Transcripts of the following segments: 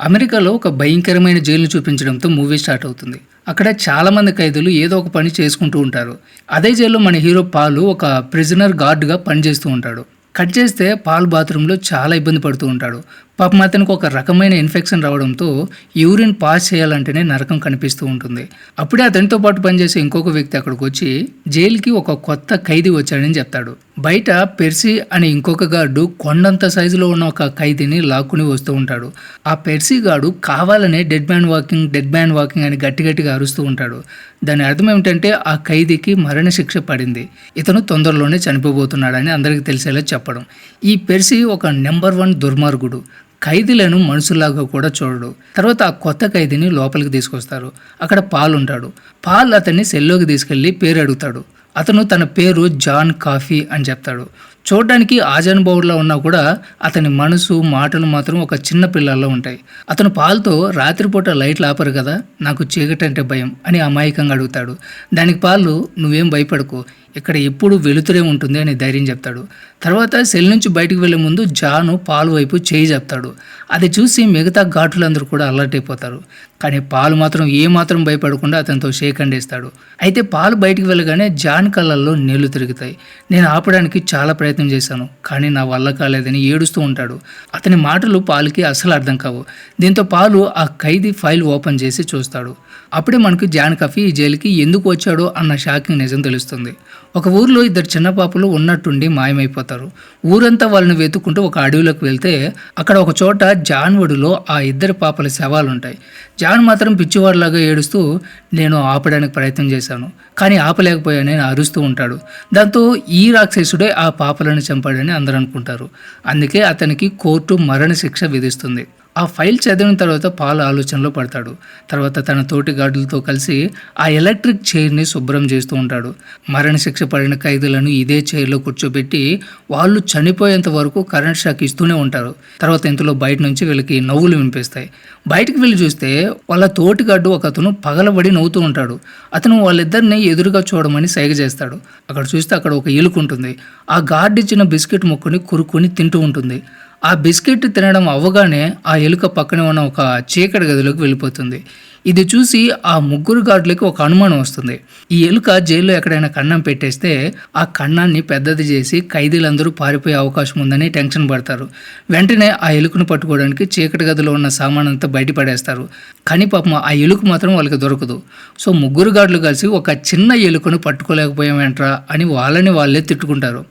అమెరికాలో ఒక భయంకరమైన జైలు చూపించడంతో మూవీ స్టార్ట్ అవుతుంది. అక్కడ చాలామంది ఖైదీలు ఏదో ఒక పని చేసుకుంటూ ఉంటారు. అదే జైల్లో మన హీరో పాలు ఒక ప్రిజనర్ గార్డ్గా పనిచేస్తూ ఉంటాడు. కట్ చేస్తే పాల్ బాత్రూంలో చాలా ఇబ్బంది పడుతూ ఉంటాడు. పాపం అతనికి ఒక రకమైన ఇన్ఫెక్షన్ రావడంతో యూరిన్ పాస్ చేయాలంటేనే నరకం కనిపిస్తూ ఉంటుంది. అప్పుడే అతనితో పాటు పనిచేసే ఇంకొక వ్యక్తి అక్కడికి వచ్చి జైలుకి ఒక కొత్త ఖైదీ వచ్చాడని చెప్తాడు. బయట పెర్సీ అనే ఇంకొక గార్డు కొండంత సైజులో ఉన్న ఒక ఖైదీని లాక్కుని వస్తూ ఉంటాడు. ఆ పెర్సీ గార్డు కావాలనే dead man walking dead man walking అని గట్టి గట్టిగా అరుస్తూ ఉంటాడు. దాని అర్థం ఏమిటంటే ఆ ఖైదీకి మరణశిక్ష పడింది. ఇతను తొందరలోనే చనిపోబోతున్నాడని అందరికీ తెలిసేలా చెప్పడం. ఈ పెర్సీ ఒక నెంబర్ వన్ దుర్మార్గుడు. ఖైదీలను మనుషుల్లాగా కూడా చూడడు. తర్వాత ఆ కొత్త ఖైదీని లోపలికి తీసుకొస్తారు. అక్కడ పాల్ ఉంటాడు పాల్ అతన్ని సెల్లోకి తీసుకెళ్ళి పేరు అడుగుతాడు అతను తన పేరు జాన్ కాఫీ అని చెప్తాడు. చూడడానికి ఆజానుభావుడిలా ఉన్నా కూడా అతని మనసు మాటలు మాత్రం ఒక చిన్న పిల్లల్లో ఉంటాయి. అతను పాల్తో రాత్రిపూట లైట్లు ఆపరు కదా నాకు చీకటంటే అంటే భయం అని అమాయకంగా అడుగుతాడు. దానికి పాలు నువ్వేం భయపడకు ఇక్కడ ఎప్పుడు వెలుతురే ఉంటుంది అని ధైర్యం చెప్తాడు. తర్వాత సెల్ నుంచి బయటకు వెళ్ళే ముందు జాను పాలు వైపు చేయి చెప్తాడు అది చూసి మిగతా ఘాటులందరూ కూడా అలర్ట్ అయిపోతారు. కానీ పాలు మాత్రం ఏ మాత్రం భయపడకుండా అతనితో షేక్ అండేస్తాడు అయితే పాలు బయటికి వెళ్ళగానే జాన్ కళ్ళల్లో నీళ్ళు తిరుగుతాయి. నేను ఆపడానికి చాలా ప్రయత్నం చేశాను కానీ నా వల్ల కాలేదని ఏడుస్తూ ఉంటాడు. అతని మాటలు పాలుకి అసలు అర్థం కావు. దీంతో పాలు ఆ ఖైదీ ఫైల్ ఓపెన్ చేసి చూస్తాడు. అప్పుడే మనకు జాన్ కఫీ ఈ జైలుకి ఎందుకు వచ్చాడో అన్న షాకింగ్ నిజం తెలుస్తుంది. ఒక ఊర్లో ఇద్దరు చిన్న పాపలు ఉన్నట్టుండి మాయమైపోతారు. ఊరంతా వాళ్ళని వెతుక్కుంటూ ఒక అడవిలోకి వెళ్తే అక్కడ ఒక చోట జాన్వడులో ఆ ఇద్దరు పాపల శవాలు ఉంటాయి జాన్ మాత్రం పిచ్చివాడిలాగా ఏడుస్తూ నేను ఆపడానికి ప్రయత్నం చేశాను కానీ ఆపలేకపోయానని అరుస్తూ ఉంటాడు. దాంతో ఈ రాక్షసుడే ఆ పాపలను చంపాడని అందరూ అనుకుంటారు అందుకే అతనికి కోర్టు మరణశిక్ష విధిస్తుంది. ఆ ఫైల్ చదివిన తర్వాత పాలు ఆలోచనలో పడతాడు. తర్వాత తన తోటి గార్డులతో కలిసి ఆ ఎలక్ట్రిక్ చైర్ని శుభ్రం చేస్తూ ఉంటాడు. మరణశిక్ష పడిన ఖైదీలను ఇదే చైర్లో కూర్చోబెట్టి వాళ్ళు చనిపోయేంత వరకు కరెంట్ షాక్ ఇస్తూనే ఉంటారు. తర్వాత ఇంతలో బయట నుంచి వీళ్ళకి నవ్వులు వినిపిస్తాయి. బయటికి వెళ్ళి చూస్తే వాళ్ళ తోటి గార్డు ఒక అతను పగలబడి నవ్వుతూ ఉంటాడు. అతను వాళ్ళిద్దరిని ఎదురుగా చూడమని సైగ చేస్తాడు. అక్కడ చూస్తే అక్కడ ఒక ఎలుక ఉంటుంది ఆ గార్డ్ ఇచ్చిన బిస్కెట్ ముక్కని కురుక్కొని తింటూ ఉంటుంది. ఆ బిస్కెట్ తినడం అవ్వగానే ఆ ఎలుక పక్కనే ఉన్న ఒక చీకటి గదిలోకి వెళ్ళిపోతుంది. ఇది చూసి ఆ ముగ్గురు గార్డులకి ఒక అనుమానం వస్తుంది. ఈ ఎలుక జైల్లో ఎక్కడైనా కన్నం పెట్టేస్తే ఆ కన్నాన్ని పెద్దది చేసి ఖైదీలందరూ పారిపోయే అవకాశం ఉందని టెన్షన్ పడతారు. వెంటనే ఆ ఎలుకను పట్టుకోవడానికి చీకటి గదిలో ఉన్న సామాన్ అంతా బయటపడేస్తారు. కానీ పాపం ఆ ఎలుక మాత్రం వాళ్ళకి దొరకదు. సో ముగ్గురు గార్డులు కలిసి ఒక చిన్న ఎలుకను పట్టుకోలేకపోయామేంట్రా అని వాళ్ళని వాళ్ళే తిట్టుకుంటారు.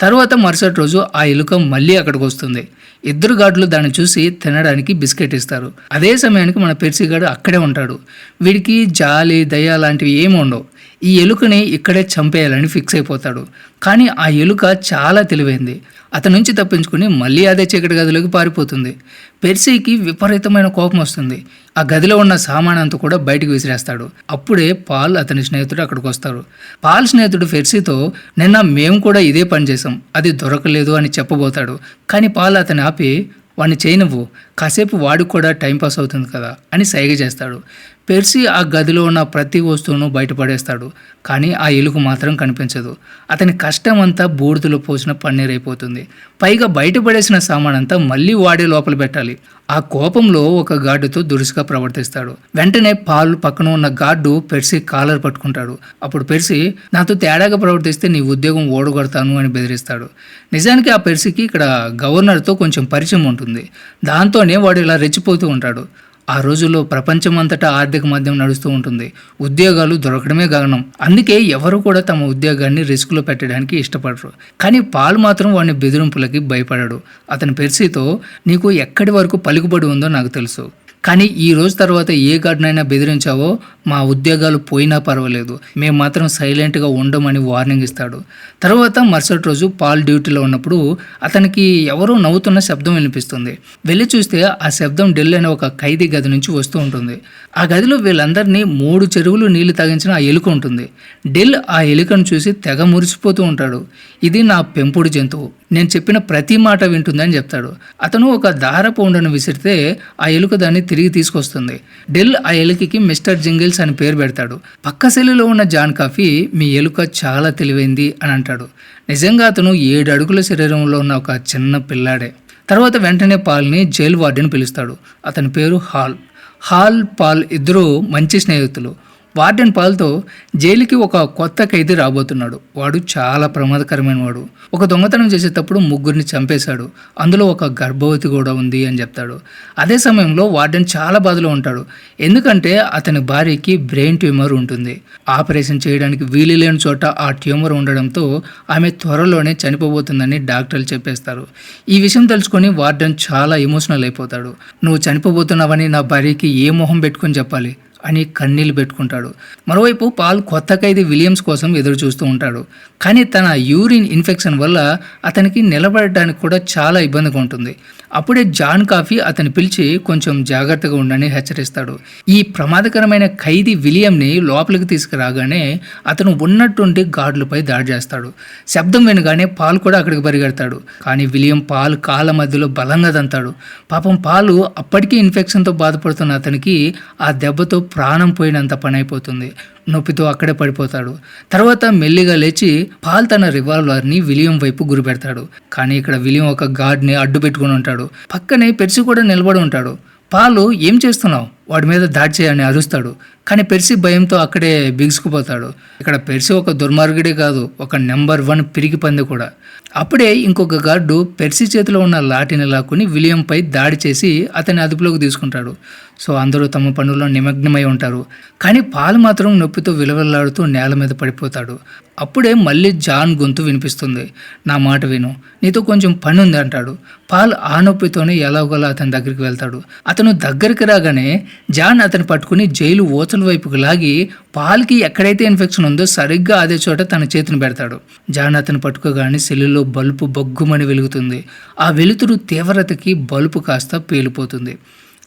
తర్వాత మరుసటి రోజు ఆ ఎలుక మళ్ళీ అక్కడికి వస్తుంది. ఇద్దరు గార్డులు దాన్ని చూసి తినడానికి బిస్కెట్ ఇస్తారు. అదే సమయానికి మన పెర్సిగాడు అక్కడే ఉంటాడు. వీడికి జాలి దయ లాంటివి ఏమి ఉండవు. ఈ ఎలుకని ఇక్కడే చంపేయాలని ఫిక్స్ అయిపోతాడు. కానీ ఆ ఎలుక చాలా తెలివైంది. అతని నుంచి తప్పించుకుని మళ్ళీ అదే చీకటి గదిలోకి పారిపోతుంది. పెర్సీకి విపరీతమైన కోపం వస్తుంది. ఆ గదిలో ఉన్న సామాన్ అంతా కూడా బయటకు విసిరేస్తాడు. అప్పుడే పాల్ అతని స్నేహితుడు అక్కడికి వస్తాడు. పాల్ స్నేహితుడు ఫెర్సీతో నిన్న మేము కూడా ఇదే పని చేసాం అది దొరకలేదు అని చెప్పబోతాడు. కానీ పాల్ అతని ఆపి వాడిని చేయనివ్వు. కాసేపు వాడికి కూడా టైంపాస్ అవుతుంది కదా అని సైగ చేస్తాడు. పెర్సీ ఆ గదిలో ఉన్న ప్రతి వస్తువును బయటపడేస్తాడు కానీ ఆ ఎలుగు మాత్రం కనిపించదు. అతని కష్టం అంతా బూడిదలో పోసిన పన్నీర్ అయిపోతుంది. పైగా బయటపడేసిన సామానంతా మళ్ళీ వాడే లోపల పెట్టాలి. ఆ కోపంలో ఒక గార్డుతో దురుసుగా ప్రవర్తిస్తాడు. వెంటనే పాలు పక్కన ఉన్న గార్డు పెర్సీ కాలర్ పట్టుకుంటాడు. అప్పుడు పెర్సీ నాతో తేడాగా ప్రవర్తిస్తే నీ ఉద్యోగం ఓడగొడతాను అని బెదిరిస్తాడు. నిజానికి ఆ పెర్సీకి ఇక్కడ గవర్నర్తో కొంచెం పరిచయం ఉంటుంది. దాంతోనే వాడు ఇలా రెచ్చిపోతూ ఉంటాడు. ఆ రోజుల్లో ప్రపంచమంతటా ఆర్థిక మద్యం నడుస్తూ ఉంటుంది. ఉద్యోగాలు దొరకడమే గగనం అందుకే ఎవరు కూడా తమ ఉద్యోగాన్ని రిస్క్లో పెట్టడానికి ఇష్టపడరు. కానీ పాల్ మాత్రం వాడిని బెదిరింపులకి భయపడాడు. అతని పెర్సీతో నీకు ఎక్కడి వరకు పలుకుబడి ఉందో నాకు తెలుసు. కానీ ఈ రోజు తర్వాత ఏ గార్డనైనా బెదిరించావో మా ఉద్యోగాలు పోయినా పర్వాలేదు. మేము మాత్రం సైలెంట్గా ఉండమని వార్నింగ్ ఇస్తాడు. తర్వాత మరుసటి రోజు పాల్ డ్యూటీలో ఉన్నప్పుడు అతనికి ఎవరో నవ్వుతున్న శబ్దం వినిపిస్తుంది. వెళ్ళి చూస్తే ఆ శబ్దం ఢిల్లీ అనే ఒక ఖైదీ గది నుంచి వస్తూ ఉంటుంది. ఆ గదిలో వీళ్ళందరినీ మూడు చెరువులు నీళ్ళు తాగించిన ఆ ఎలుక ఉంటుంది. డెల్ ఆ ఎలుకను చూసి తెగ మురిసిపోతూ ఉంటాడు. ఇది నా పెంపుడు జంతువు. నేను చెప్పిన ప్రతి మాట వింటుందని చెప్తాడు. అతను ఒక దారపు ఉండను విసిరితే ఆ ఎలుక దాన్ని తిరిగి తీసుకొస్తుంది. డెల్ ఆ ఎలుకకి మిస్టర్ జింగిల్స్ అని పేరు పెడతాడు. పక్క సెల్లులో ఉన్న జాన్ కాఫీ మీ ఎలుక చాలా తెలివైంది అని అంటాడు. నిజంగా అతను ఏడు అడుగుల శరీరంలో ఉన్న ఒక చిన్న పిల్లాడే. తర్వాత వెంటనే పాల్ని జైలు వార్డెన్ పిలుస్తాడు. అతని పేరు హాల్. హాల్ పాల్ ఇద్దరూ మంచి స్నేహితులు. వార్డెన్ పాల్తో జైలుకి ఒక కొత్త ఖైదీ రాబోతున్నాడు. వాడు చాలా ప్రమాదకరమైన వాడు. ఒక దొంగతనం చేసేటప్పుడు ముగ్గురిని చంపేశాడు. అందులో ఒక గర్భవతి కూడా ఉంది అని చెప్తాడు. అదే సమయంలో వార్డెన్ చాలా బాధలో ఉంటాడు. ఎందుకంటే అతని భార్యకి బ్రెయిన్ ట్యూమర్ ఉంటుంది. ఆపరేషన్ చేయడానికి వీలు లేని చోట ఆ ట్యూమర్ ఉండడంతో ఆమె త్వరలోనే చనిపోబోతుందని డాక్టర్లు చెప్పేస్తారు. ఈ విషయం తెలుసుకొని వార్డెన్ చాలా ఎమోషనల్ అయిపోతాడు. నువ్వు చనిపోబోతున్నావని నా భార్యకి ఏ మొహం పెట్టుకొని చెప్పాలి? అని కన్నీళ్ళు పెట్టుకుంటాడు. మరోవైపు పాల్ కొత్త ఖైదీ విలియమ్స్ కోసం ఎదురు చూస్తూ ఉంటాడు. కానీ తన యూరిన్ ఇన్ఫెక్షన్ వల్ల అతనికి నిలబడటానికి కూడా చాలా ఇబ్బందిగా ఉంటుంది. అప్పుడే జాన్ కాఫీ అతని పిలిచి కొంచెం జాగ్రత్తగా ఉండని హెచ్చరిస్తాడు. ఈ ప్రమాదకరమైన ఖైదీ విలియంని లోపలికి తీసుకురాగానే అతను ఉన్నటువంటి గార్డులపై దాడి చేస్తాడు. శబ్దం వినగానే పాల్ కూడా అక్కడికి పరిగెడతాడు. కానీ విలియం పాల్ కాళ్ళ మధ్యలో బలంగా దంతాడు. పాపం పాలు అప్పటికీ ఇన్ఫెక్షన్తో బాధపడుతున్న అతనికి ఆ దెబ్బతో ప్రాణం పోయినంత పని అయిపోతుంది నొప్పితో అక్కడే పడిపోతాడు. తర్వాత మెల్లిగా లేచి పాల్ తన రివాల్వర్ని విలియం వైపు గురిపెడతాడు. కానీ ఇక్కడ విలియం ఒక గార్డ్ని అడ్డు పెట్టుకుని ఉంటాడు. పక్కనే పెర్సి కూడా నిలబడి ఉంటాడు. పాలు ఏం చేస్తున్నావు? వాడి మీద దాడి చేయని అరుస్తాడు. కానీ పెర్సి భయంతో అక్కడే బిగుసుకుపోతాడు. ఇక్కడ పెర్సి ఒక దుర్మార్గుడే కాదు ఒక నెంబర్ వన్ పిరికి పంది కూడా. అప్పుడే ఇంకొక గార్డు పెర్సి చేతిలో ఉన్న లాఠీని లాక్కుని విలియంపై దాడి చేసి అతని అదుపులోకి తీసుకుంటాడు. సో అందరూ తమ పనుల్లో నిమగ్నమై ఉంటారు. కానీ పాలు మాత్రం నొప్పితో విలవిల్లాడుతూ నేల మీద పడిపోతాడు. అప్పుడే మళ్ళీ జాన్ గొంతు వినిపిస్తుంది. నా మాట విను నీతో కొంచెం పని ఉంది అంటాడు. పాల్ ఆ నొప్పితోనే ఎలాగోలా అతని దగ్గరికి వెళ్తాడు. అతను దగ్గరికి రాగానే జాన్ అతను పట్టుకుని జైలు ఓచల వైపుకు లాగి పాల్కి ఎక్కడైతే ఇన్ఫెక్షన్ ఉందో సరిగ్గా అదే చోట తన చేతిని పెడతాడు. జాన్ అతను పట్టుకోగానే సెల్లులో బల్బు బొగ్గుమని వెలుగుతుంది. ఆ వెలుతురు తీవ్రతకి బల్బు కాస్త పేలిపోతుంది.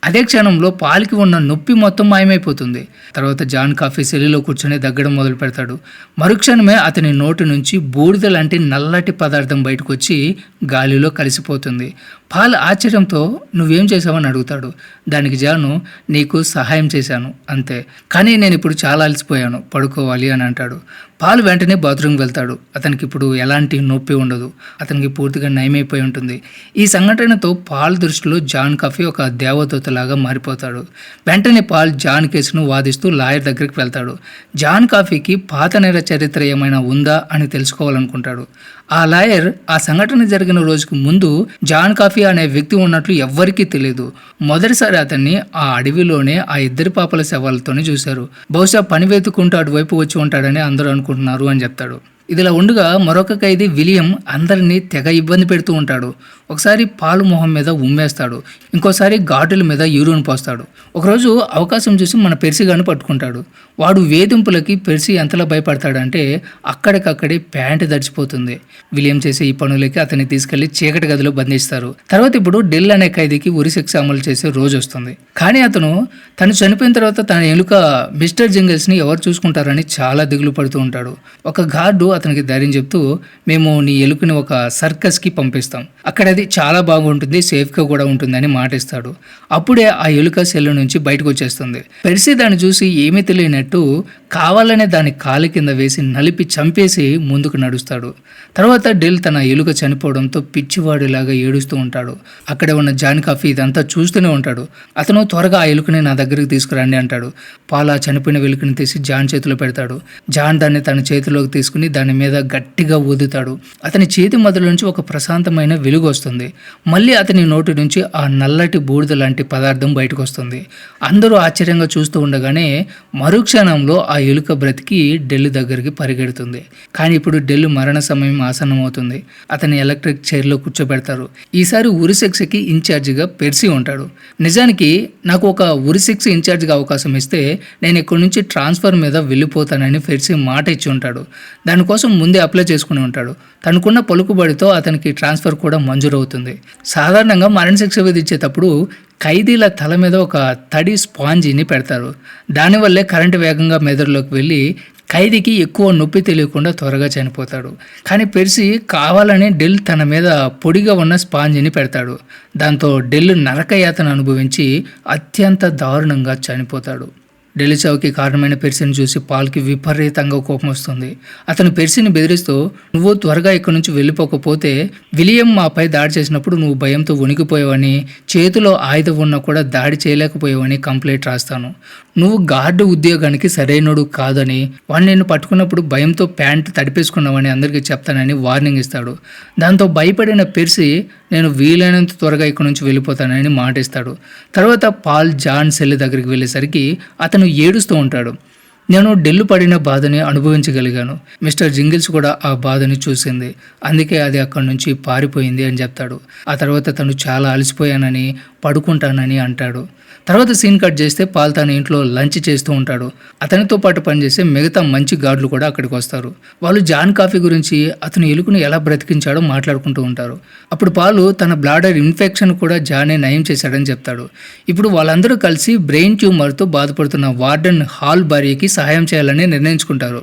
అదే క్షణంలో పాలికి ఉన్న నొప్పి మొత్తం మాయమైపోతుంది. తర్వాత జాన్ కాఫీ సెల్లిలో కూర్చొని దగ్గడం మొదలు పెడతాడు. మరుక్షణమే అతని నోటి నుంచి బూడిద లాంటి నల్లటి పదార్థం బయటకు వచ్చి గాలిలో కలిసిపోతుంది. పాల్ ఆశ్చర్యంతో నువ్వేం చేసావని అడుగుతాడు. దానికి జాను నీకు సహాయం చేశాను అంతే. కానీ నేను ఇప్పుడు చాలా అలసిపోయాను పడుకోవాలి అని అంటాడు. పాల్ వెంటనే బాత్రూమ్కి వెళ్తాడు. అతనికి ఇప్పుడు ఎలాంటి నొప్పి ఉండదు. అతనికి పూర్తిగా నయమైపోయి ఉంటుంది. ఈ సంఘటనతో పాల్ దృష్టిలో జాన్ కాఫీ ఒక దేవదూతలాగా మారిపోతాడు. వెంటనే పాల్ జాన్ కేసును వాదిస్తూ లాయర్ దగ్గరికి వెళ్తాడు. జాన్ కాఫీకి పాత నేర చరిత్ర ఏమైనా ఉందా అని తెలుసుకోవాలనుకుంటాడు. ఆ లాయర్ ఆ సంఘటన జరిగిన రోజుకు ముందు జాన్ కాఫీ అనే వ్యక్తి ఉన్నట్లు ఎవ్వరికీ తెలియదు మొదటిసారి అతన్ని ఆ అడవిలోనే ఆ ఇద్దరి పాపల శవాలతోనే చూశారు. బహుశా పని వెతుకుంటూ అటువైపు వచ్చి ఉంటాడని అందరూ అనుకుంటున్నారు అని చెప్తాడు. ఇదిలా ఉండగా మరొక ఖైదీ విలియం అందరినీ తెగ ఇబ్బంది పెడుతూ ఉంటాడు. ఒకసారి పాలు మొహం మీద ఉమ్మేస్తాడు. ఇంకోసారి ఘాటుల మీద యూరిన్ పోస్తాడు. ఒకరోజు అవకాశం చూసి మన పెరిసిగాను పట్టుకుంటాడు. వాడు వేధింపులకి పెర్సి ఎంతలా భయపడతాడంటే అక్కడికక్కడే ప్యాంటు దడిచిపోతుంది. విలియం చేసే ఈ పనులకి అతన్ని తీసుకెళ్ళి చీకటి గదిలో బంధిస్తారు. తర్వాత ఇప్పుడు డిల్ అనే ఖైదీకి ఉరి శిక్ష అమలు చేసే రోజు వస్తుంది. కానీ అతను తను చనిపోయిన తర్వాత తన ఎలుక మిస్టర్ జింగిల్స్ని ఎవరు చూసుకుంటారని చాలా దిగులు పడుతూ ఉంటాడు. ఒక గార్డు అతనికి ధైర్యం చెప్తూ మేము నీ ఎలుకని ఒక సర్కస్కి పంపిస్తాం. అక్కడ అది చాలా బాగుంటుంది సేఫ్గా కూడా ఉంటుందని మాటిస్తాడు. అప్పుడే ఆ ఎలుక సెల్ నుంచి బయటకు వచ్చేస్తుంది పెర్సీ దాన్ని చూసి ఏమీ తెలియనట్టు కావాలనే దాని కాలి కింద వేసి నలిపి చంపేసి ముందుకు నడుస్తాడు. తర్వాత డెల్ తన ఎలుక చనిపోవడంతో పిచ్చివాడిలాగా ఏడుస్తూ ఉంటాడు. అక్కడే ఉన్న జాన్ కాఫీ ఇదంతా చూస్తూనే ఉంటాడు. అతను త్వరగా ఆ ఎలుకని నా దగ్గరికి తీసుకురండి అంటాడు. పాలా చనిపోయిన వెలుకని తీసి జాన్ చేతిలో పెడతాడు. జాన్ దాన్ని తన చేతిలోకి తీసుకుని దాని మీద గట్టిగా ఊదుతాడు. అతని చేతి మొదల నుంచి ఒక ప్రశాంతమైన వెలుగు వస్తుంది. మళ్ళీ అతని నోటి నుంచి ఆ నల్లటి బూడిద లాంటి పదార్థం బయటకు వస్తుంది. అందరూ ఆశ్చర్యంగా చూస్తూ ఉండగానే మరుక్షణంలో ఆ ఎలుక బ్రతికి డెల్ దగ్గరికి పరిగెడుతుంది. కానీ ఇప్పుడు డెల్ మరణ సమయం ఆసన్నమవుతుంది. అతని ఎలక్ట్రిక్ చైర్లో కూర్చోబెడతారు. ఈసారి ఉరిశిక్షకి ఇన్ఛార్జిగా పెర్సి ఉంటాడు. నిజానికి నాకు ఒక ఉరిశిక్ష ఇన్ఛార్జిగా అవకాశం ఇస్తే నేను ఇక్కడి నుంచి ట్రాన్స్ఫర్ మీద వెళ్ళిపోతానని పెర్సి మాట ఇచ్చి ఉంటాడు. దానికోసం ముందే అప్లై చేసుకుని ఉంటాడు. తనకున్న పలుకుబడితో అతనికి ట్రాన్స్ఫర్ కూడా మంజూరవుతుంది. సాధారణంగా మరణశిక్ష విధించేటప్పుడు ఖైదీల తల మీద ఒక తడి స్పాంజీని పెడతారు. దానివల్లే కరెంటు వేగంగా మెదడులోకి వెళ్ళి ఖైదీకి ఎక్కువ నొప్పి తెలియకుండా త్వరగా చనిపోతాడు. కానీ పెరిసి కావాలని డెల్ తన మీద పొడిగా ఉన్న స్పాంజిని పెడతాడు. దాంతో డెల్ నరకయాతను అనుభవించి అత్యంత దారుణంగా చనిపోతాడు. డెలిచావుకి కారణమైన పెర్సిని చూసి పాల్కి విపరీతంగా కోపం వస్తుంది. అతను పెర్సిని బెదిరిస్తూ నువ్వు త్వరగా ఇక్కడి నుంచి వెళ్ళిపోకపోతే విలియం మాపై దాడి చేసినప్పుడు నువ్వు భయంతో వణికిపోయావని చేతిలో ఆయుధం ఉన్నా కూడా దాడి చేయలేకపోయావని కంప్లైంట్ రాస్తాను. నువ్వు గార్డు ఉద్యోగానికి సరైనడు కాదని వాడు నేను పట్టుకున్నప్పుడు భయంతో ప్యాంట్ తడిపేసుకున్నావని అందరికీ చెప్తానని వార్నింగ్ ఇస్తాడు. దాంతో భయపడిన పెర్సి నేను వీలైనంత త్వరగా ఇక్కడి నుంచి వెళ్ళిపోతానని మాట ఇస్తాడు. తర్వాత పాల్ జాన్ సెల్ దగ్గరికి వెళ్ళేసరికి అతను ఏడుస్తూ ఉంటాడు. నేను డెల్లు పడిన బాధని అనుభవించగలిగాను. మిస్టర్ జింగిల్స్ కూడా ఆ బాధని చూసింది. అందుకే అది అక్కడి నుంచి పారిపోయింది అని చెప్తాడు. ఆ తర్వాత తను చాలా అలసిపోయానని పడుకుంటానని అంటాడు. తర్వాత సీన్ కట్ చేస్తే పాల్ తన ఇంట్లో లంచ్ చేస్తూ ఉంటాడు. అతనితో పాటు పనిచేసే మిగతా మంచి గార్డులు కూడా అక్కడికి వస్తారు. వాళ్ళు జాన్ కాఫీ గురించి అతను ఎలుకను ఎలా బ్రతికించాడో మాట్లాడుకుంటూ ఉంటారు. అప్పుడు పాలు తన బ్లాడర్ ఇన్ఫెక్షన్ కూడా జానే నయం చేశాడని చెప్తాడు. ఇప్పుడు వాళ్ళందరూ కలిసి బ్రెయిన్ ట్యూమర్తో బాధపడుతున్న వార్డెన్ హాల్ భార్యకి సహాయం చేయాలని నిర్ణయించుకుంటారు.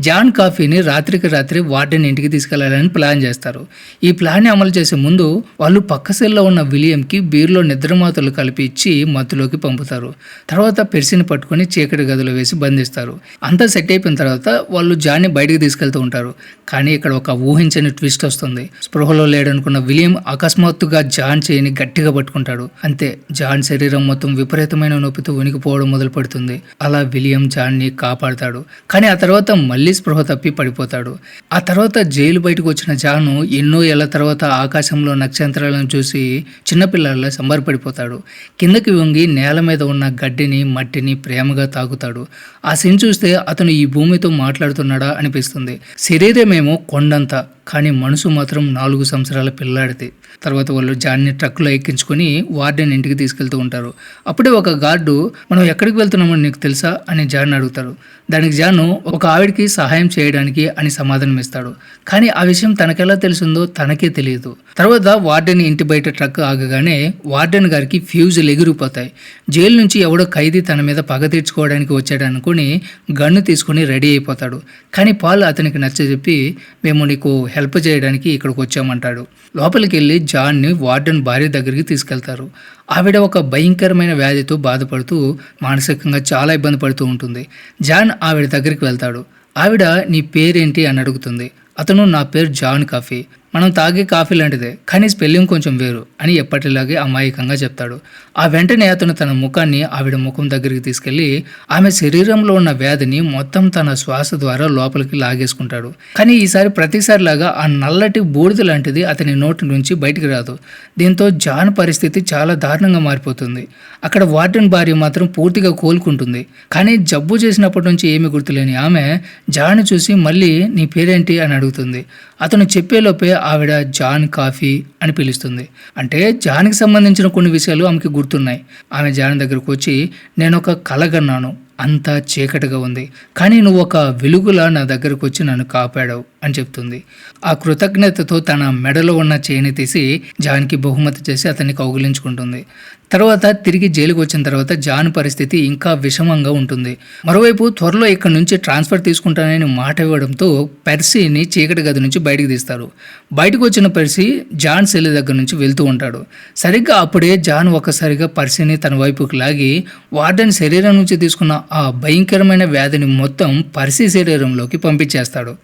జాన్ కాఫీని రాత్రికి రాత్రి వార్డెన్ ఇంటికి తీసుకెళ్ళాలని ప్లాన్ చేస్తారు. ఈ ప్లాన్ని అమలు చేసే ముందు వాళ్ళు పక్క సెల్లో ఉన్న విలియంకి బీర్లో నిద్రమాతలు కలిపి ఇచ్చి మత్తులోకి పంపుతారు. తర్వాత పెర్సిని పట్టుకొని చీకటి గదిలో వేసి బంధిస్తారు. అంతా సెట్ అయిపోయిన తర్వాత వాళ్ళు జాన్ని బయటికి తీసుకెళ్తూ ఉంటారు. కానీ ఇక్కడ ఒక ఊహించని ట్విస్ట్ వస్తుంది. స్పృహలో లేడనుకున్న విలియం అకస్మాత్తుగా జాన్ చేయిని గట్టిగా పట్టుకుంటాడు. అంతే జాన్ శరీరం మొత్తం విపరీతమైన నొప్పితో ఉనికిపోవడం మొదలు పెడుతుంది అలా విలియం జాన్ని కాపాడుతాడు. కానీ ఆ తర్వాత మళ్ళీ స్పృహ తప్పి పడిపోతాడు. ఆ తర్వాత జైలు బయటకు వచ్చిన జాను ఎన్నో ఏళ్ళ తర్వాత ఆకాశంలో నక్షత్రాలను చూసి చిన్నపిల్లల్లో సంబరపడిపోతాడు. కిందకి వంగి నేల మీద ఉన్న గడ్డిని మట్టిని ప్రేమగా తాగుతాడు. ఆ సీన్ చూస్తే అతను ఈ భూమితో మాట్లాడుతున్నాడా అనిపిస్తుంది. శరీరమేమో కొండంత. కానీ మనసు మాత్రం నాలుగు సంవత్సరాల పిల్లాడిది. తర్వాత వాళ్ళు జాన్ని ట్రక్లో ఎక్కించుకొని వార్డెన్ ఇంటికి తీసుకెళ్తూ ఉంటారు. అప్పుడే ఒక గార్డు మనం ఎక్కడికి వెళ్తున్నామని నీకు తెలుసా? అని జాన్ అడుగుతారు. దానికి జాను ఒక ఆవిడకి సహాయం చేయడానికి అని సమాధానం ఇస్తాడు. కానీ ఆ విషయం తనకెలా తెలిసిందో తనకే తెలియదు. తర్వాత వార్డెన్ ఇంటి బయట ట్రక్ ఆగగానే వార్డెన్ గారికి ఫ్యూజులు ఎగిరిపోతాయి జైలు నుంచి ఎవడో ఖైదీ తన మీద పగ తీర్చుకోవడానికి వచ్చాడు అనుకుని గన్ను తీసుకుని రెడీ అయిపోతాడు. కానీ పాల్ అతనికి నచ్చజెప్పి మేము నీకు హెల్ప్ చేయడానికి ఇక్కడికి వచ్చామంటాడు. లోపలికి వెళ్ళి జాన్ని వార్డెన్ భార్య దగ్గరికి తీసుకెళ్తారు. ఆవిడ ఒక భయంకరమైన వ్యాధితో బాధపడుతూ మానసికంగా చాలా ఇబ్బంది పడుతూ ఉంటుంది. జాన్ ఆవిడ దగ్గరికి వెళ్తాడు. ఆవిడ నీ పేరేంటి? అని అడుగుతుంది. అతను నా పేరు జాన్ కాఫీ. మనం తాగే కాఫీ లాంటిదే కానీ స్పెల్లింగ్ కొంచెం వేరు అని ఎప్పటిలాగే అమాయకంగా చెప్తాడు. ఆ వెంటనే అతను తన ముఖాన్ని ఆవిడ ముఖం దగ్గరికి తీసుకెళ్ళి ఆమె శరీరంలో ఉన్న వ్యాధిని మొత్తం తన శ్వాస ద్వారా లోపలికి లాగేసుకుంటాడు. కానీ ఈసారి ప్రతిసారి లాగా ఆ నల్లటి బూడిద లాంటిది అతని నోటి నుంచి బయటికి రాదు. దీంతో జాన్ పరిస్థితి చాలా దారుణంగా మారిపోతుంది. అక్కడ వార్డెన్ భార్య మాత్రం పూర్తిగా కోలుకుంటుంది. కానీ జబ్బు చేసినప్పటి నుంచి ఏమీ గుర్తులేని ఆమె జాన్ చూసి మళ్ళీ నీ పేరేంటి? అని అడుగుతుంది. అతను చెప్పేలోపే ఆవిడ జాన్ కాఫీ అని పిలుస్తుంది. అంటే జాన్కి సంబంధించిన కొన్ని విషయాలు ఆమెకి గుర్తున్నాయి. ఆమె జాన్ దగ్గరకు వచ్చి నేను ఒక కలగన్నాను. అంతా చీకటిగా ఉంది. కానీ నువ్వు ఒక వెలుగులా నా దగ్గరకు వచ్చి నన్ను కాపాడావు. అని చెప్తుంది. ఆ కృతజ్ఞతతో తన మెడలో ఉన్న చేయిని తీసి జాన్కి బహుమతి చేసి అతన్ని కౌగులించుకుంటుంది. తర్వాత తిరిగి జైలుకు వచ్చిన తర్వాత జాన్ పరిస్థితి ఇంకా విషమంగా ఉంటుంది. మరోవైపు త్వరలో ఇక్కడ నుంచి ట్రాన్స్ఫర్ తీసుకుంటానని మాట ఇవ్వడంతో పెర్సీని చీకటి గది నుంచి బయటికి తీస్తారు. బయటకు వచ్చిన పెర్సీ జాన్ సెల్ దగ్గర నుంచి వెళ్తూ ఉంటాడు. సరిగ్గా అప్పుడే జాన్ ఒక్కసారిగా పర్సీని తన వైపుకు లాగి వార్డెన్ శరీరం నుంచి తీసుకున్న ఆ భయంకరమైన వ్యాధిని మొత్తం పర్సీ శరీరంలోకి పంపించేస్తాడు.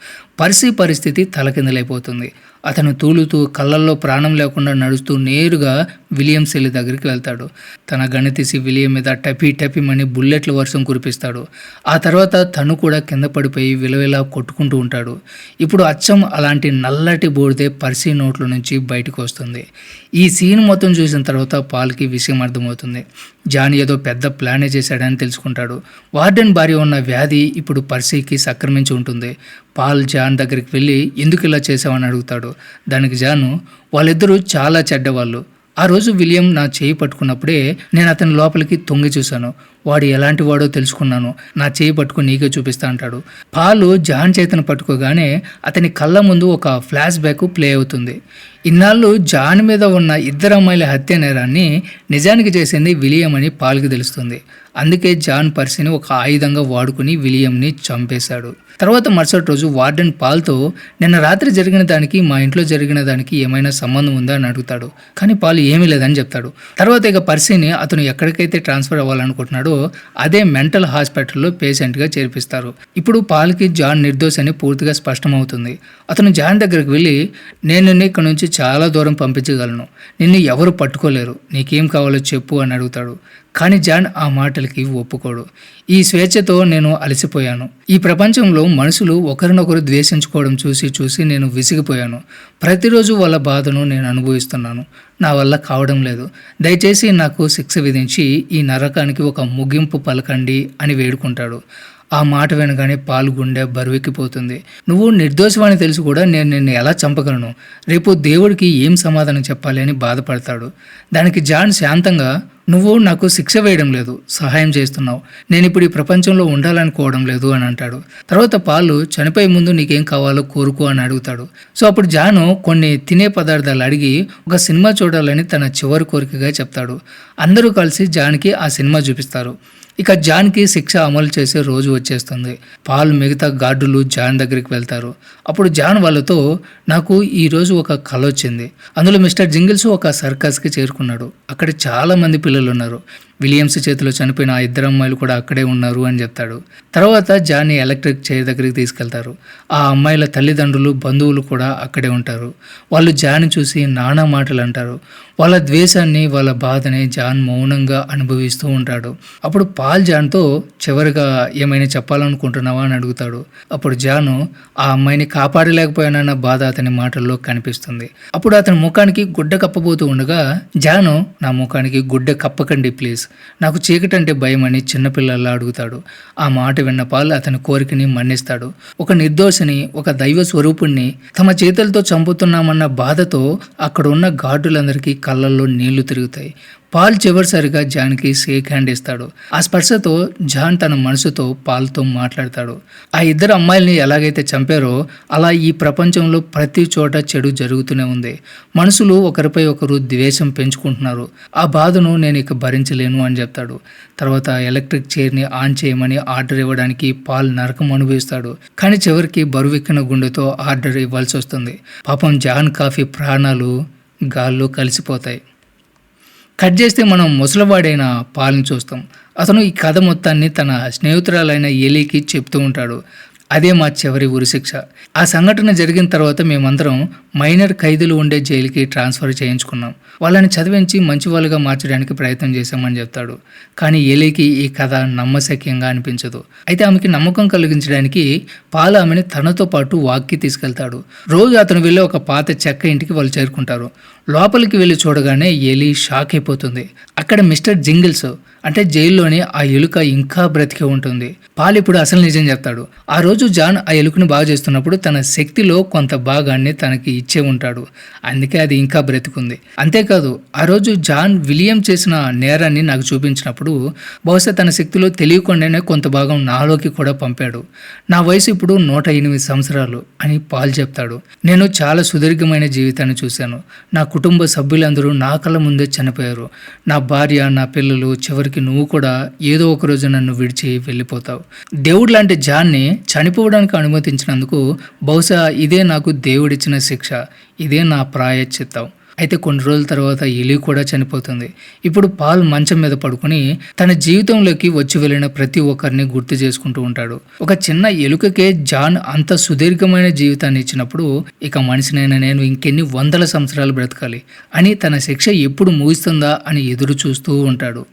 పరిసి పరిస్థితి తలకిందలైపోతుంది. అతను తూలుతూ కళ్ళల్లో ప్రాణం లేకుండా నడుస్తూ నేరుగా విలియం సెల్లి దగ్గరికి వెళ్తాడు. తన గణితీసి విలియం మీద టపి టపిమని బుల్లెట్ల వర్షం కురిపిస్తాడు. ఆ తర్వాత తను కూడా కింద పడిపోయి విలవిలా కొట్టుకుంటూ ఉంటాడు. ఇప్పుడు అచ్చం అలాంటి నల్లటి బోడితే పర్సీ నోట్ల నుంచి బయటకు వస్తుంది. ఈ సీన్ మొత్తం చూసిన తర్వాత పాల్కి విషయం అర్థమవుతుంది. జాన్ ఏదో పెద్ద ప్లానే చేశాడని తెలుసుకుంటాడు. వార్డెన్ భార్య ఉన్న వ్యాధి ఇప్పుడు పర్సీకి సక్రమించి ఉంటుంది. పాల్ జాన్ దగ్గరికి వెళ్ళి ఎందుకు ఇలా చేసావని అడుగుతాడు. దానికి జాను వాళ్ళిద్దరూ చాలా చెడ్డవాళ్ళు. ఆ రోజు విలియం నా చేయి పట్టుకున్నప్పుడే నేను అతని లోపలికి తొంగి చూశాను. వాడు ఎలాంటి వాడో తెలుసుకున్నాను. నా చేయి పట్టుకుని నీకే చూపిస్తా అంటాడు. పాలు జాన్ చేతను పట్టుకోగానే అతని కళ్ళ ముందు ఒక ఫ్లాష్ బ్యాక్ ప్లే అవుతుంది. ఇన్నాళ్ళు జాన్ మీద ఉన్న ఇద్దరు అమ్మాయిల హత్య నేరాన్ని నిజానికి చేసింది విలియం అని పాల్కి తెలుస్తుంది. అందుకే జాన్ పర్సిని ఒక ఆయుధంగా వాడుకుని విలియంని చంపేశాడు. తర్వాత మరుసటి రోజు వార్డెన్ పాల్తో నిన్న రాత్రి జరిగిన దానికి మా ఇంట్లో జరిగిన దానికి ఏమైనా సంబంధం ఉందా? అని అడుగుతాడు. కానీ పాల్ ఏమీ లేదని చెప్తాడు. తర్వాత ఇక పర్సీని అతను ఎక్కడికైతే ట్రాన్స్ఫర్ అవ్వాలనుకుంటున్నాడో అదే మెంటల్ హాస్పిటల్లో పేషెంట్గా చేర్పిస్తారు. ఇప్పుడు పాల్కి జాన్ నిర్దోష్ అని పూర్తిగా స్పష్టమవుతుంది. అతను జాన్ దగ్గరికి వెళ్ళి నేను నిన్ను ఇక్కడ నుంచి చాలా దూరం పంపించగలను. నిన్ను ఎవరు పట్టుకోలేరు. నీకేం కావాలో చెప్పు అని అడుగుతాడు. కానీ జాన్ ఆ మాటలకి ఒప్పుకోడు. ఈ స్వేచ్ఛతో నేను అలసిపోయాను. ఈ ప్రపంచంలో మనుషులు ఒకరినొకరు ద్వేషించుకోవడం చూసి చూసి నేను విసిగిపోయాను. ప్రతిరోజు వాళ్ళ బాధను నేను అనుభవిస్తున్నాను. నా వల్ల కావడం లేదు. దయచేసి నాకు శిక్ష విధించి ఈ నరకానికి ఒక ముగింపు పలకండి అని వేడుకుంటాడు. ఆ మాట వినగానే పాలు గుండె బరువెక్కిపోతుంది. నువ్వు నిర్దోషమని తెలిసి కూడా నేను నిన్ను ఎలా చంపగలను? రేపు దేవుడికి ఏం సమాధానం చెప్పాలి అని బాధపడతాడు. దానికి జాన్ శాంతంగా నువ్వు నాకు శిక్ష వేయడం లేదు సహాయం చేస్తున్నావు. నేను ఇప్పుడు ఈ ప్రపంచంలో ఉండాలనుకోవడం లేదు అని అంటాడు. తర్వాత పాలు చనిపోయే ముందు నీకేం కావాలో కోరుకో అని అడుగుతాడు. సో అప్పుడు జాను కొన్ని తినే పదార్థాలు అడిగి ఒక సినిమా చూడాలని తన చివరి కోరికగా చెప్తాడు. అందరూ కలిసి జాన్కి ఆ సినిమా చూపిస్తారు. ఇక జాన్కి శిక్ష అమలు చేసే రోజు వచ్చేస్తుంది. పాల్ మిగతా గార్డులు జాన్ దగ్గరికి వెళ్తారు. అప్పుడు జాన్ వాళ్ళతో నాకు ఈరోజు ఒక కళ వచ్చింది అందులో మిస్టర్ జింగిల్స్ ఒక సర్కస్కి చేరుకున్నాడు. అక్కడ చాలా మంది పిల్లలు ఉన్నారు విలియమ్స్ చేతిలో చనిపోయిన ఆ ఇద్దరు అమ్మాయిలు కూడా అక్కడే ఉన్నారు అని చెప్తాడు. తర్వాత జాన్ని ఎలక్ట్రిక్ చైర్ దగ్గరికి తీసుకెళ్తారు. ఆ అమ్మాయిల తల్లిదండ్రులు బంధువులు కూడా అక్కడే ఉంటారు. వాళ్ళు జాన్ చూసి నానా మాటలు అంటారు. వాళ్ళ ద్వేషాన్ని వాళ్ళ బాధని జాన్ మౌనంగా అనుభవిస్తూ ఉంటాడు. అప్పుడు పాల్ జాన్తో చివరిగా ఏమైనా చెప్పాలనుకుంటున్నావా అని అడుగుతాడు. అప్పుడు జాను ఆ అమ్మాయిని కాపాడలేకపోయానన్న బాధ అతని మాటల్లో కనిపిస్తుంది. అప్పుడు అతని ముఖానికి గుడ్డ కప్పబోతూ ఉండగా జాను నా ముఖానికి గుడ్డ కప్పకండి ప్లీజ్. నాకు చీకటి అంటే భయం అని చిన్నపిల్లల్లా అడుగుతాడు. ఆ మాట విన్న పాల్ అతని కోరికని మన్నిస్తాడు. ఒక నిర్దోషిని ఒక దైవ స్వరూపుణ్ణి తమ చేతులతో చంపుతున్నామన్న బాధతో అక్కడున్న ఘాటులందరికీ గార్డులందరికీ కళ్ళల్లో నీళ్ళు తిరుగుతాయి. పాల్ చివరిసారిగా జాన్కి షేక్ హ్యాండ్ ఇస్తాడు. ఆ స్పర్శతో జాన్ తన మనసుతో పాల్తో మాట్లాడతాడు. ఆ ఇద్దరు అమ్మాయిల్ని ఎలాగైతే చంపారో అలా ఈ ప్రపంచంలో ప్రతి చోట చెడు జరుగుతూనే ఉంది. మనుషులు ఒకరిపై ఒకరు ద్వేషం పెంచుకుంటున్నారు. ఆ బాధను నేను ఇక భరించలేను అని చెప్తాడు. తర్వాత ఎలక్ట్రిక్ చైర్ని ఆన్ చేయమని ఆర్డర్ ఇవ్వడానికి పాల్ నరకం అనుభవిస్తాడు. కానీ చివరికి బరువెక్కిన గుండెతో ఆర్డర్ ఇవ్వాల్సి వస్తుంది. పాపం జాన్ కాఫీ ప్రాణాలు గాల్లో కలిసిపోతాయి. కట్ చేస్తే మనం ముసలివాడైన పాలని చూస్తాం. అతను ఈ కథ మొత్తాన్ని తన స్నేహితురాలైన ఎలీకి చెప్తూ ఉంటాడు. అదే మా చివరి ఉరిశిక్ష ఆ సంఘటన జరిగిన తర్వాత మేమందరం మైనర్ ఖైదీలు ఉండే జైలుకి ట్రాన్స్ఫర్ చేయించుకున్నాం. వాళ్ళని చదివించి మంచి వాళ్ళుగా మార్చడానికి ప్రయత్నం చేశామని చెప్తాడు. కానీ ఎలీకి ఈ కథ నమ్మశక్యంగా అనిపించదు. అయితే ఆమెకి నమ్మకం కలిగించడానికి పాల ఆమెని తనతో పాటు వాక్కి తీసుకెళ్తాడు. రోజు అతను వెళ్ళి ఒక పాత చెక్క ఇంటికి వాళ్ళు చేరుకుంటారు. లోపలికి వెళ్ళి చూడగానే ఏలి షాక్ అయిపోతుంది. అక్కడ మిస్టర్ జింగిల్స్ అంటే జైల్లోనే ఆ ఎలుక ఇంకా బ్రతికే ఉంటుంది. పాల్ ఇప్పుడు అసలు నిజం చెప్తాడు. ఆ రోజు జాన్ ఆ ఎలుకను బాగా చేస్తున్నప్పుడు తన శక్తిలో కొంత భాగాన్ని తనకి ఇచ్చే ఉంటాడు. అందుకే అది ఇంకా బ్రతికుంది. అంతేకాదు ఆ రోజు జాన్ విలియం చేసిన నేరాన్ని నాకు చూపించినప్పుడు బహుశా తన శక్తిలో తెలియకుండానే కొంత భాగం నాలోకి కూడా పంపాడు. నా వయసు ఇప్పుడు నూట ఎనిమిది సంవత్సరాలు అని పాల్ చెప్తాడు. నేను చాలా సుదీర్ఘమైన జీవితాన్ని చూశాను. నా కుటుంబ సభ్యులందరూ నా కళ్ళ ముందే చనిపోయారు. నా భార్య నా పిల్లలు చివరికి నువ్వు కూడా ఏదో ఒక రోజు నన్ను విడిచి వెళ్ళిపోతావు. దేవుడు లాంటి జాన్ని చనిపోవడానికి అనుమతించినందుకు బహుశా ఇదే నాకు దేవుడిచ్చిన శిక్ష ఇదే నా ప్రాయశ్చిత్తం. అయితే కొన్ని రోజుల తర్వాత ఎలి కూడా చనిపోతుంది. ఇప్పుడు పాల్ మంచం మీద పడుకుని తన జీవితంలోకి వచ్చి వెళ్ళిన ప్రతి ఒక్కరిని గుర్తు చేసుకుంటూ ఉంటాడు. ఒక చిన్న ఎలుకకే జాన్ అంత సుదీర్ఘమైన జీవితాన్ని ఇచ్చినప్పుడు ఇక మనిషినైనా నేను ఇంకెన్ని వందల సంవత్సరాలు బ్రతకాలి అని తన శిక్ష ఎప్పుడు ముగిస్తుందా అని ఎదురు చూస్తూ ఉంటాడు.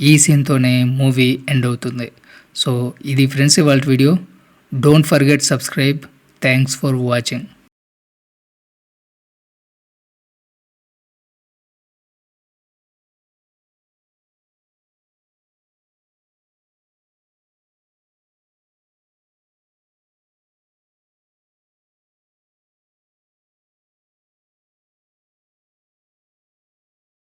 ఈ సీన్తోనే మూవీ ఎండ్ అవుతుంది. సో ఇది ఫ్రెండ్స్ ఇవాళ video. Don't forget subscribe thanks for watching